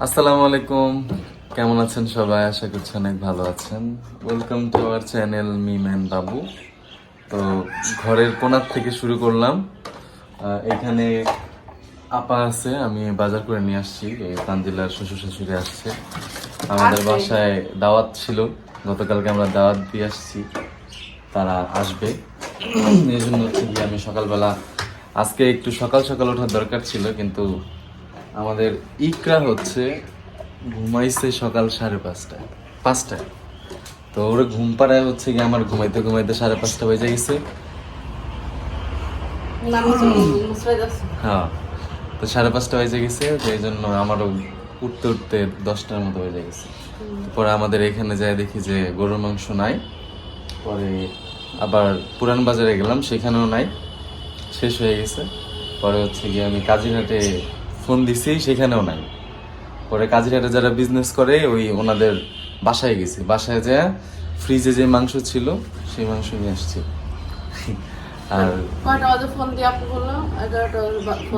আসসালামু আলাইকুম। কেমন আছেন সবাই? আশা করছি অনেক ভালো আছেন। ওয়েলকাম টু আওয়ার চ্যানেল মি ম্যান বাবু তো ঘরের কোনার থেকে শুরু করলাম। এখানে আপা আছে আমি বাজার করে নিয়ে আসছি। তানজিলার শ্বশুর শাশুড়ি আসছে। আমাদের বাসায় দাওয়াত ছিল। গতকালকে আমরা দাওয়াত দিয়ে আসছি। তারা আসবে। এই জন্য হচ্ছে আমি সকালবেলা আজকে একটু সকাল সকাল ওঠার দরকার ছিল কিন্তু আমাদের ইকরা হচ্ছে ঘুমাইছে সকাল সাড়ে পাঁচটায় পাঁচটায়। তো ওরা ঘুম পাড়ায় হচ্ছে কি আমার ঘুমাইতে ঘুমাইতে সাড়ে পাঁচটা বেজে গেছে। হ্যাঁ তো সাড়ে পাঁচটা বেজে গেছে, তো এই জন্য আমারও উঠতে উঠতে দশটার মতো বেজে গেছে। পরে আমাদের এখানে যাই দেখি যে গরুর মাংস নাই। পরে আবার পুরান বাজারে গেলাম, সেখানেও নাই। শেষ হয়ে গেছে। পরে হচ্ছে গিয়ে আমি কাজিরহাটে ফোন দিছি সেখানেও নাই। পরে কাজিরহাটে যারা বিজনেস করে ওই ওনাদের বাসায় গেছি। বাসায় যা ফ্রিজে যে মাংস ছিল সেই মাংস নিয়ে আসছি। আর কয়টা বাজে ফোন দিয়ে আপু বলল এগারোটা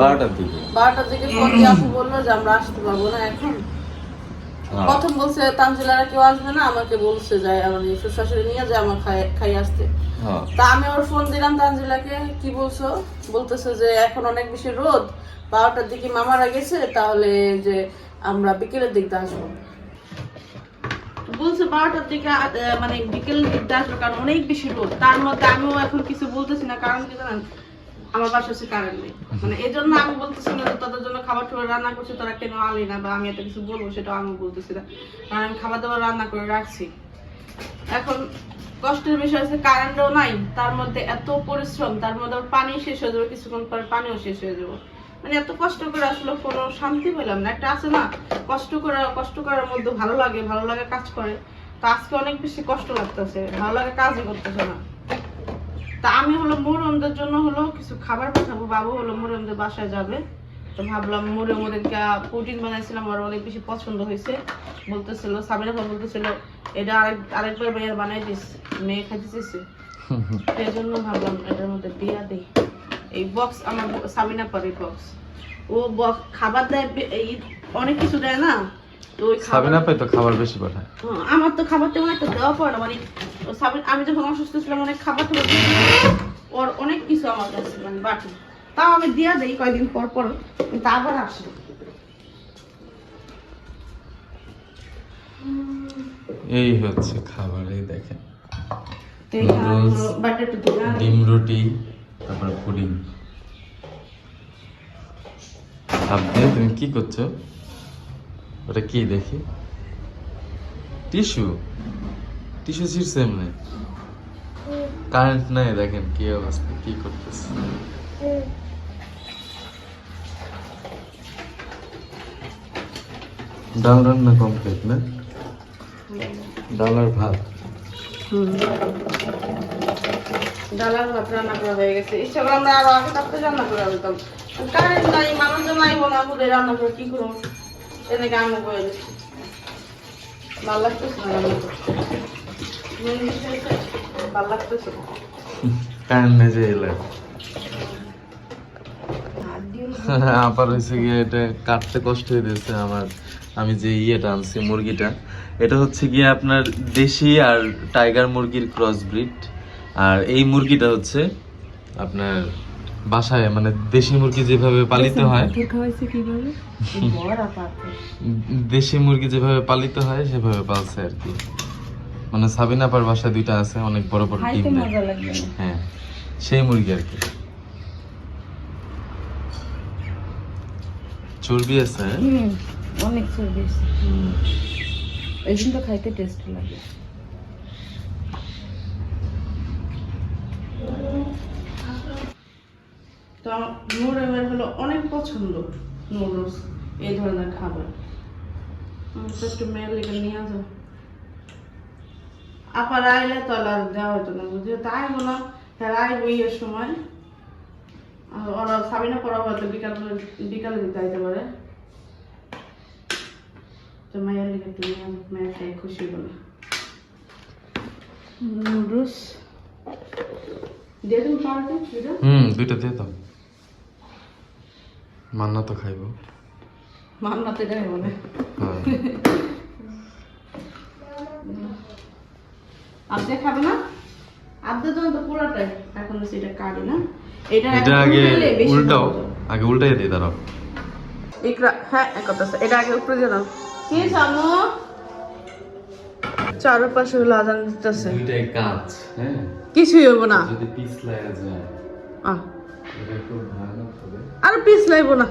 বারোটার দিকে। বারোটার দিকে ফোন দিয়ে আপু বলল যে আমরা আসতে পারব না এখন। প্রথম বলছে তানজিলারা কেউ আসবে না? আমাকে বলছে যায় আমার শ্বশুর শাশুড়ি নিয়ে যায় আমার খাই আসতে। হ্যাঁ। তা আমি ওর ফোন দিলাম তানজিলাকে কি বলছো? বলতেছে যে এখন অনেক বেশি রোদ বারোটার দিকে মামারা গেছে তাহলে যে আমরা বিকেলের দিক দিয়ে আসব। বলছে বারোটার দিকে মানে বিকেলের দিকটা আসব কারণ অনেক বেশি রোদ। তার মধ্যে আমিও এখন কিছু বলতেছি না কারণ কি জানেন আমার বাসা হচ্ছে কারেন্ট নেই। মানে এই জন্য আমি বলতেছি না যে তোদের জন্য খাবার টাবার রান্না করছি, তোরা কেন আনলি না বা আমি এত কিছু বলব সেটা আমি বলতেছি না। কারণ আমি খাবার দাবার রান্না করে রাখছি। এখন কষ্টের বিষয় হচ্ছে কারেন্টও নাই, তার মধ্যে এত পরিশ্রম, তার মধ্যে পানি শেষ হয়ে যাবে, কিছুক্ষণ পরে পানিও শেষ হয়ে যাব। মানে এত কষ্ট করে আসলে কোনো শান্তি পেলাম না। একটা আছে না, কষ্ট করে, কষ্ট করার মধ্যে ভালো লাগে ভালো লাগে কাজ করে। তো আজকে অনেক বেশি কষ্ট লাগতেছে, ভালো লাগে কাজই করতেছে না। তা আমি হলো মুরমদের জন্য হলো কিছু খাবার পাঠাবো বাবু হলো মুরমদের বাসায় যাবে। তো ভাবলাম মুরে মুরেনকে প্রোটিন বানাইছিলাম আর অনেক বেশি পছন্দ হয়েছে। বলতেছিল সাবিনা ভাই বলতেছিল এটা আরেক আরেকবার ভাইয়ার বানাই দিস মেয়ে খাইতে চেয়েছে সেই জন্য ভাবলাম এটার মধ্যে দিয়া দিই। এই বক্স আমার সাবিনা পারে বক্স ও বক্স খাবার দেয় এই অনেক কিছু দেয় না তো ওই সাবিনা পাই তো খাবার বেশি পাঠায়। হ্যাঁ, আমার তো খাবার তেমন একটা দেওয়া পড়ে না মানে সাবিন- আমি যখন অসুস্থ ছিলাম অনেক খাবার টাবার ওর অনেক কিছু আমার কাছে মানে বাকি। তাও আমি দিয়া দেই কয়দিন পর পর কিন্তু আবার আসে। এই হচ্ছে খাবার এই দেখেন। ডিম রুটি তারপর পুডিং। আপনি তুমি কি করছ? ওটা কি দেখি? টিস্যু? টিস্যু ছিঁড়ছে এমনি কারেন্ট নাই, দেখেন কি অবস্থা, কি করতেছে। ডাল রান্না কমপ্লিট না? ডাল আর ভাত। ডালার ভাত রান্না করা হয়ে গেছে। ইচ্ছা আমরা রান্না করে আনতাম। কারেন্ট নাই করে রান্না করে কি করব? এনেকে আমি করে ভালো যে এলে। আবার হয়েছে গিয়ে এটা কাটতে কষ্ট হয়ে দিয়েছে আমার। আমি যে ইয়েটা আনছি মুরগিটা এটা হচ্ছে গিয়ে আপনার দেশি আর টাইগার মুরগির ক্রস ব্রিড আর এই মুরগিটা হচ্ছে আপনার বাসায় মানে দেশি মুরগি যেভাবে পালিত হয় দেশি মুরগি যেভাবে পালিত হয় সেভাবে পালছে আর কি। মানে সাবিনাপার বাসায় দুইটা আছে অনেক বড় বড় ডিম হ্যাঁ সেই মুরগি আর কি। চর্বি আছে? হ্যাঁ? হুম অনেক চর্বি হুম। এই কিন্তু খাইতে টেস্ট লাগে। তো হলো অনেক পছন্দ নুডলস এই ধরনের খাবার। একটু মেয়ের লেগে নিয়ে আসো আপার আইলে তো আর দেওয়া হতো না। বুঝলি তাই মনে হ্যাঁ আইবো ইয়ের সময়। আর ওরা সাবিনা পড়া হয়তো বিকাল বিকালে দিতে আইতে পারে। তো মায়ের নিয়ে আসো, মায়ের খাই খুশি বলে নুডলস। দিয়ে দিন পাওয়াটা সেটা হুম দুইটা দিয়ে দাও। মান্না তো খাইবো। মান্নাতে দেয় বলে হ্যাঁ। আপনি খাবে না? আপনি তো তো এখন সেটা কাটে না। এটা এটা আগে উল্টাও আগে উল্টাই দিই দাঁড়াও। ইকরা হ্যাঁ এক কথা এটা আগে উপরে দিয়ে দাও। কি জানো? চারপাশে হলো আজান দিতেছে। দুইটাই কাজ হ্যাঁ? কিছুই না। যদি যায় আহ, আর পিস লাইব না।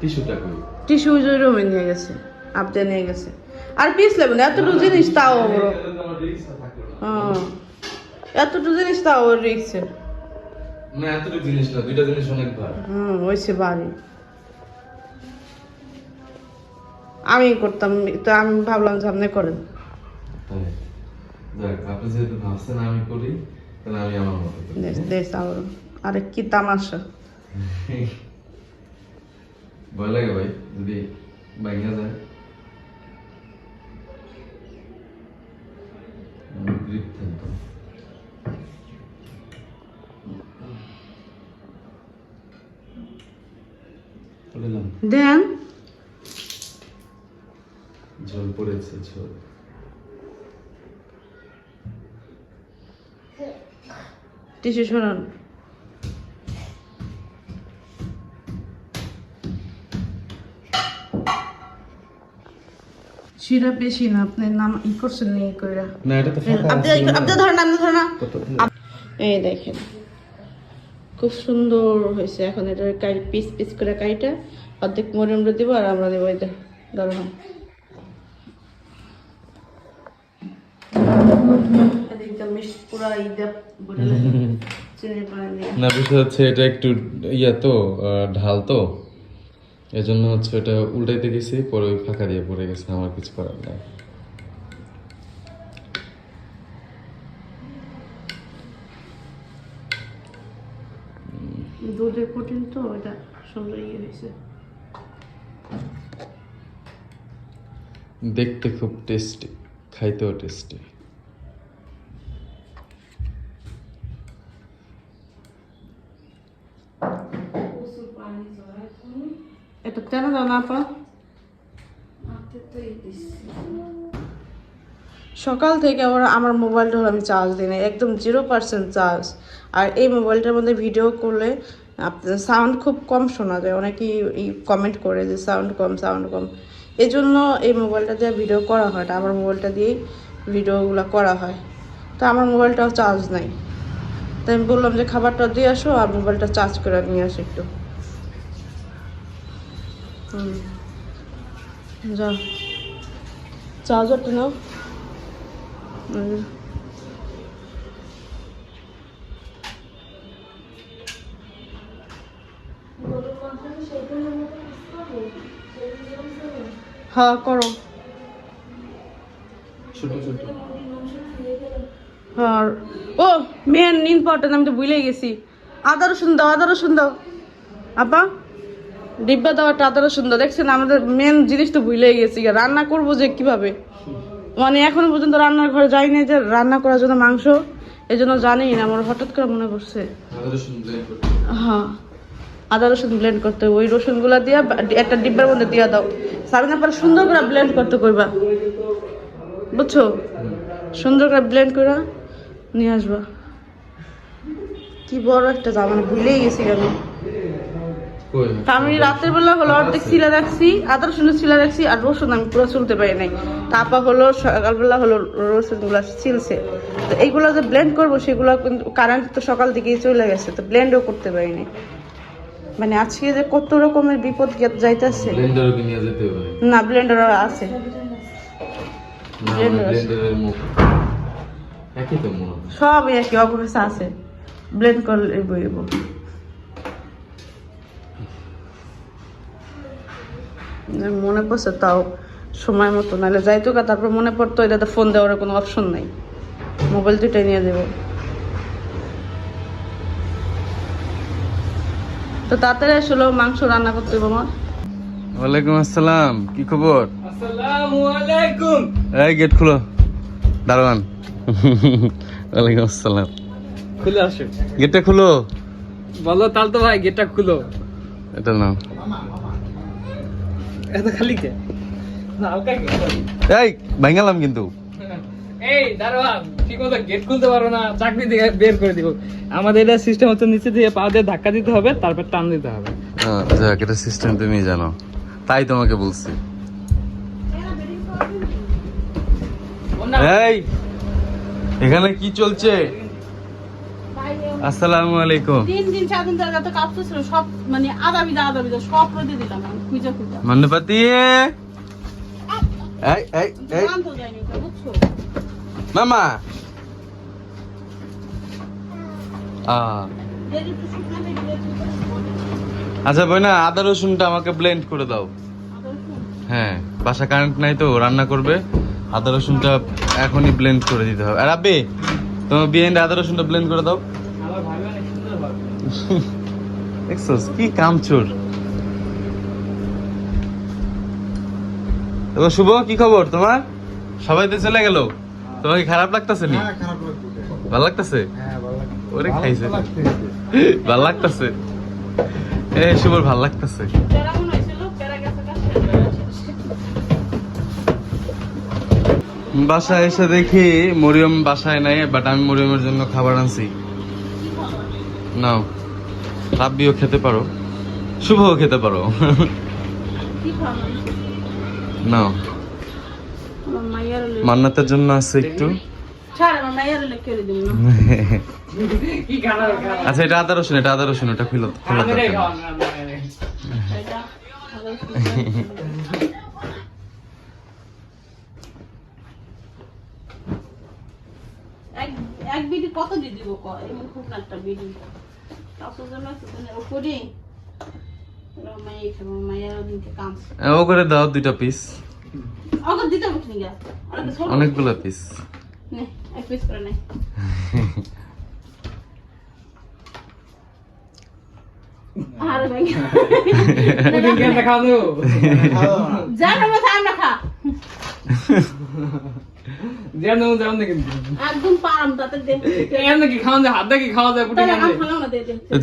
টিস্যুটা কই? টিস্যু রুমে নিয়ে গেছে। আপনি নিয়ে গেছে। আর পিস লাইব না এতটুকু জিনিস তাও বড় এতটুকু জিনিস তাও রিক্সের না এতটুকু জিনিস না দুইটা জিনিস অনেক ভার হুম বাড়ি আমি করতাম তো আমি ভাবলাম যে আপনি করেন। আপনি যেহেতু ভাবছেন আমি করি তাহলে আমি আমার মতো দেশ দেশ আবার আরে কি তামাশা। ভয় লাগে ভাই যদি ভাঙা যায়। দেন। জল পড়েছে ঝোল টিস্যু সরান। শিরা বেশি না আপনি নাম ই করছেন নি কইরা। না এটা তো আপনি আপনি ধরেন আপনি ধরেন এই দেখেন। খুব সুন্দর হয়েছে। এখন এটা কাই পিস পিস করে কাইটা অর্ধেক মরে আমরা দিব আর আমরা দেবো এটা দিয়ে না এটা একটু তো ঢাল তো। এজন্য হচ্ছে এটা উল্টাইতে গেছি, পরে ওই ফাঁকা দিয়ে পড়ে গেছে, আমার কিছু করার নাই। দুধের প্রোটিন তো এটা সুন্দর ইয়ে হয়েছে। দেখতে খুব টেস্টি খাইতেও টেস্টি। এটা কেন দাও না আপা? সকাল থেকে আবার আমার মোবাইলটা আমি চার্জ দিই না একদম জিরো পার্সেন্ট চার্জ আর এই মোবাইলটার মধ্যে ভিডিও করলে সাউন্ড খুব কম শোনা যায়, অনেকেই কমেন্ট করে যে সাউন্ড কম সাউন্ড কম। এই জন্য এই মোবাইলটা দিয়ে ভিডিও করা হয় না, আমার মোবাইলটা দিয়েই ভিডিওগুলো করা হয়। তো আমার মোবাইলটাও চার্জ নাই। তাই আমি বললাম যে খাবারটা দিয়ে আসো, আর মোবাইলটা চার্জ করে নিয়ে আসো একটু। হুম। যাও চার্জারটা নাও। হ্যাঁ করো। আর ও মেন ইম্পর্টেন্ট আমি তো ভুলে গেছি। আদা রসুন দাও আদা রসুন দাও। আপা ডিব্বা দেওয়াটা আদা রসুন দাও। দেখছেন আমাদের মেন জিনিস তো ভুলে গেছি রান্না করব যে কীভাবে? মানে এখনও পর্যন্ত রান্নার ঘরে যাইনি যে রান্না করার জন্য মাংস এই জন্য জানি না আমার হঠাৎ করে মনে পড়ছে। হ্যাঁ আদা রসুন ব্লেন্ড করতে। ওই রসুনগুলা দিয়া একটা ডিব্বার মধ্যে দিয়া দাও। সাবিনা পরে সুন্দর করে ব্লেন্ড করতে কইবা। বুঝছ? সুন্দর করে ব্লেন্ড করে নিয়ে আসবা। কি বড় একটা জামা ভুলেই গেছি আমি। আমি রাতের বেলা হলো অর্ধেক সিলা রাখছি আদা রসুন সিলা রাখছি আর রসুন আমি পুরো চলতে পারি নাই। তারপর হলো সকালবেলা হলো রসুনগুলা ছিলছে। তো এইগুলো যে ব্লেন্ড করব সেগুলো কিন্তু কারেন্ট তো সকাল দিকেই চলে গেছে তো ব্লেন্ডও করতে পারি নাই। মানে আজকে যে কত রকমের বিপদ যাইতেছে। না ব্লেন্ডার আছে। তো মনে সব একই অবস্থা আছে। ব্লেন্ড করলে বইব মনে পড়ছে তাও সময় মতো নাহলে যাইতো গা তারপর মনে পড়তো এটাতে ফোন দেওয়ার কোনো অপশন নাই। মোবাইল দুটাই নিয়ে দেবো তো তাড়াতাড়ি আসলে মাংস রান্না করতে হবে আমার। ওয়ালাইকুম আসসালাম কি খবর? আসসালামু আলাইকুম। এই গেট খুলো দারোয়ান। ওয়ালাইকুম আসসালাম। খুলে আসো। গেটটা খুলো। বলো তাহলে তো ভাই গেটটা খুলো। এটা নাও এত খালি কে? না হালকা এই ভাঙালাম কিন্তু। এই দারোয়ান ঠিক মতো গেট খুলতে পারো না চাকরি থেকে বের করে দিব। আমাদের এটা সিস্টেম হচ্ছে নিচে দিয়ে পা দিয়ে ধাক্কা দিতে হবে তারপর টান দিতে হবে। যাক এটা সিস্টেম তুমি জানো। তাই তোমাকে বলছি। এই এখানে কি চলছে? আসসালামু আলাইকুম। তিন দিন চার দিন ধরে যত কাজ ছিল সব মানে আদা বিদা আদা বিদা সব রোদে দিলাম। খুঁজে খুঁজে মান্যপাতি এই এই এই। মামা! আচ্ছা বইনা আদা রসুনটা আমাকে ব্লেন্ড করে দাও। হ্যাঁ বাসা কারেন্ট নাই তো রান্না করবে। আদা রসুনটা এখনই ব্লেন্ড করে দিতে হবে। আর আব্বে তোমার বিয়ে আদা রসুনটা ব্লেন্ড করে দাও। দেখছোস কি কামচোর। এবার শুভ কি খবর তোমার? সবাই তো চলে গেল। তোমার খারাপ লাগতেছে নি? ভালো লাগতেছে? ওরে খাইছে। ভালো লাগতেছে? এ শুভর ভালো লাগতেছে। হয়ে। বাসায় এসে দেখি মরিয়ম বাসায় নাই বাট আমি মরিয়মের জন্য খাবার আনছি। নাও রাব্বিও খেতে পারো। শুভও খেতে পারো। হলে- মান্নাতের জন্য আছে একটু না। আচ্ছা এটা আদা রসুন এটা আদা রসুন এটা খুলো খোলা। না না, না। এক- বিডি কত দিয়ে দিব কয় খুব একটা বিডি কাপড় জন্য একটু মানে ও করে দাও দুইটা পিস অনেকগুলো পিস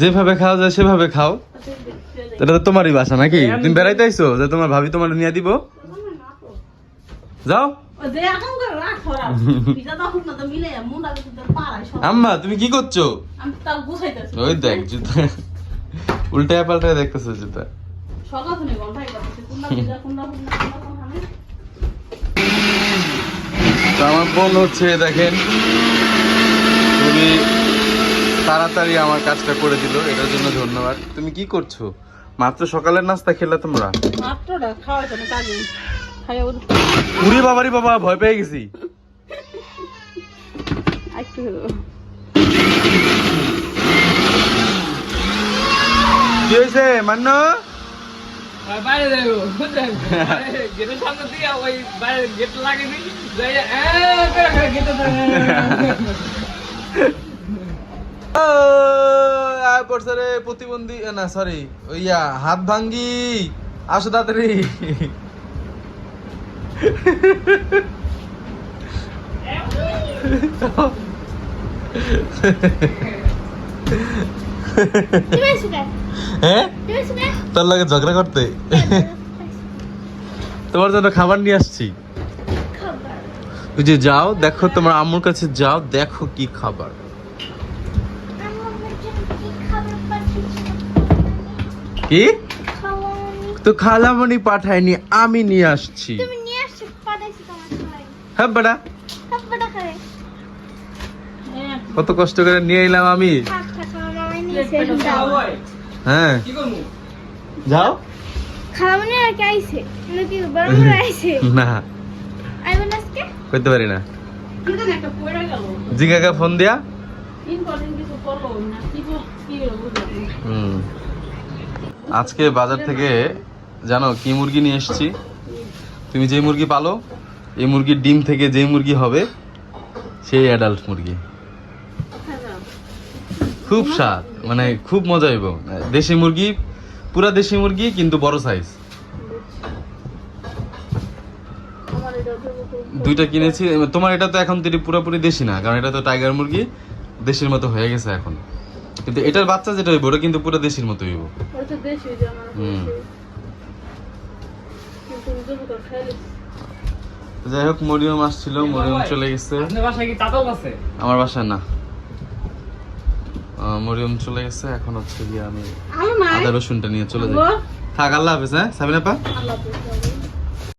যেভাবে খাওয়া যায় সেভাবে খাও। এটা তো তোমারই বাসা নাকি? তুমি বেড়াইতে আইছো? যে তোমার ভাবি তোমার নিয়ে দিব? যাও। আম্মা তুমি কি করছ? ওই দেখ জুতা। পাল্টায় দেখতেছো জুতা। তো আমার বোন হচ্ছে দেখেন খুবই তাড়াতাড়ি আমার কাজটা করে দিল। এটার জন্য ধন্যবাদ। তুমি কি করছ? মাত্র সকালের নাস্তা খেলে তোমরা। উড়ি বাবারি বাবা ভয় পেয়ে গেছি। একটু কি হয়েছে মান্য? গেট পড়ছে রে প্রতিবন্ধী না সরি ওইয়া হাত ভাঙ্গি আসো তাড়াতাড়ি। হ্যাঁ? তোর লাগে ঝগড়া করতে? তোমার জন্য খাবার নিয়ে আসছি। ওই যে যাও দেখো তোমার আম্মুর কাছে যাও দেখো কি খাবার। কি? তো খালামণি পাঠায়নি আমি নিয়ে আসছি। হ্যাঁ বেটা। কত কষ্ট করে নিয়ে এলাম আমি। হয়? হ্যাঁ যাও। খাওয়ানি আর কে আইছে? নাকি বড় বড় আইছে? না। আইবেন আজকে? করতে পারি না। ফোন দিয়া। ইম্পর্টেন্ট কিছু করল না কি কি হলো বুঝলাম না। হুম। আজকে বাজার থেকে, জানো, কি মুরগি নিয়ে এসেছি? তুমি যে মুরগি পালো, এই মুরগির ডিম থেকে যে মুরগি হবে, সেই অ্যাডাল্ট মুরগি। খুব স্বাদ মানে খুব মজা হইব। দেশি মুরগি, পুরা দেশি মুরগি, কিন্তু বড় সাইজ দুইটা কিনেছি, তোমার এটা তো এখন পুরোপুরি দেশি না, কারণ এটা তো টাইগার মুরগি, দেশির মতো হয়ে গেছে এখন। কিন্তু এটার বাচ্চা যেটা হইব ওটা কিন্তু পুরো দেশির মতো হইব। ওটা দেশি যে আমার হুম। দেশি। কিন্তু দুধের বোতল খেয়ে নিস। যাই হোক মরিয়ম আসছিল মরিয়ম চলে গেছে। আমার বাসায় না। আহ, মরিয়ম চলে গেছে এখন হচ্ছে গিয়ে আমি আদা রসুনটা নিয়ে চলে যাই। থাক আল্লাহ হাফেজ হ্যাঁ? সাবিনা পা আল্লাহ হাফেজ।